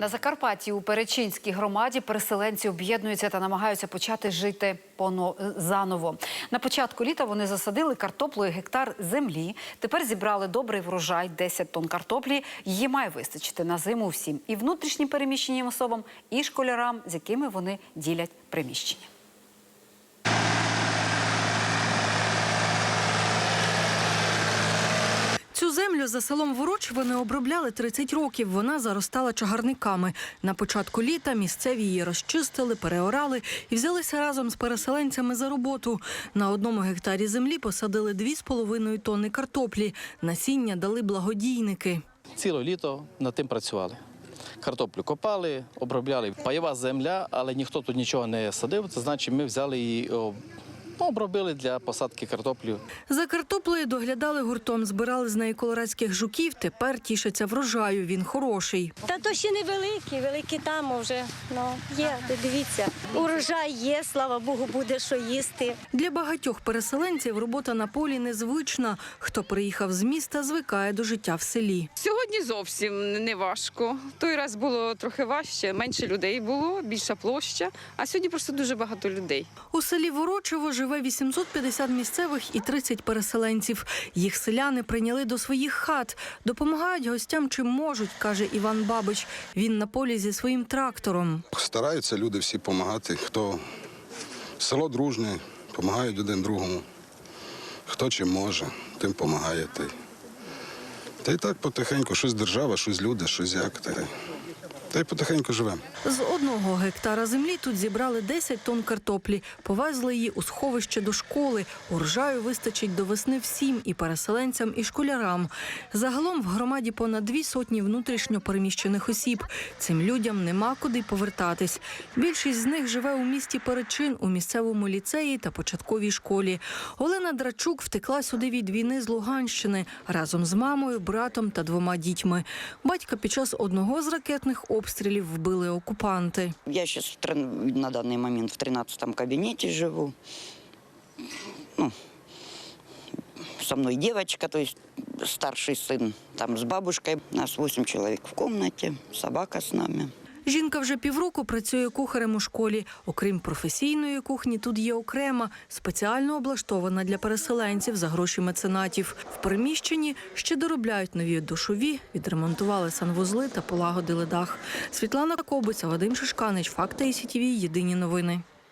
На Закарпатті у Перечинській громаді переселенці об'єднуються та намагаються почати жити поно- заново. На початку літа вони засадили картоплею гектар землі. Тепер зібрали добрий врожай 10 тонн картоплі. Її має вистачити на зиму всім і внутрішнім переміщеним особам, і школярам, з якими вони ділять приміщення. Землю за селом Вороч вони обробляли 30 років. Вона заростала чагарниками. На початку літа місцеві її розчистили, переорали і взялися разом з переселенцями за роботу. На одному гектарі землі посадили 2,5 тонни картоплі. Насіння дали благодійники. Ціле літо над тим працювали. Картоплю копали, обробляли пайова земля, але ніхто тут нічого не садив. Це значить, ми взяли її, обробили для посадки картоплі. За картоплею доглядали гуртом, збирали з неї колорадських жуків. Тепер тішаться врожаю. Він хороший. Та то ще не великі, великі там вже. Ну, є, дивіться. Урожай є, слава Богу, буде що їсти. Для багатьох переселенців робота на полі незвична. Хто приїхав з міста, звикає до життя в селі. Сьогодні зовсім не важко. Той раз було трохи важче, менше людей було, більша площа. А сьогодні просто дуже багато людей. У селі Ворочево живе 850 місцевих і 30 переселенців. Їх селяни прийняли до своїх хат, допомагають гостям чим можуть, каже Іван Бабич. Він на полі зі своїм трактором. Стараються люди всі допомагати. Хто село дружне, допомагають один другому. Хто чим може, тим допомагає. Та й, та й так потихеньку, щось держава, щось люди, щось як. Та, та й потихеньку живемо. З одного гектара землі тут зібрали 10 тонн картоплі, повезли її у сховище до школи. Урожаю вистачить до весни всім і переселенцям, і школярам. Загалом в громаді понад дві сотні внутрішньо переміщених осіб. Цим людям нема куди повертатись. Більшість з них живе у місті Перечин у місцевому ліцеї та початковій школі. Олена Драчук втекла сюди від війни з Луганщини разом з мамою, братом та двома дітьми. Батька під час одного з ракетних обстрілів вбили окупанти. Я сейчас на данный момент в 13 кабинете живу. Ну, со мной девочка, то есть старший сын там с бабушкой. Нас 8 человек в комнате, собака с нами. Жінка вже півроку працює кухарем у школі. Окрім професійної кухні, тут є окрема, спеціально облаштована для переселенців за гроші меценатів. В приміщенні ще доробляють нові душові, відремонтували санвузли та полагодили дах. Світлана Кобиця, Вадим Шишканич, Факти і СІТІВІ. Єдині новини.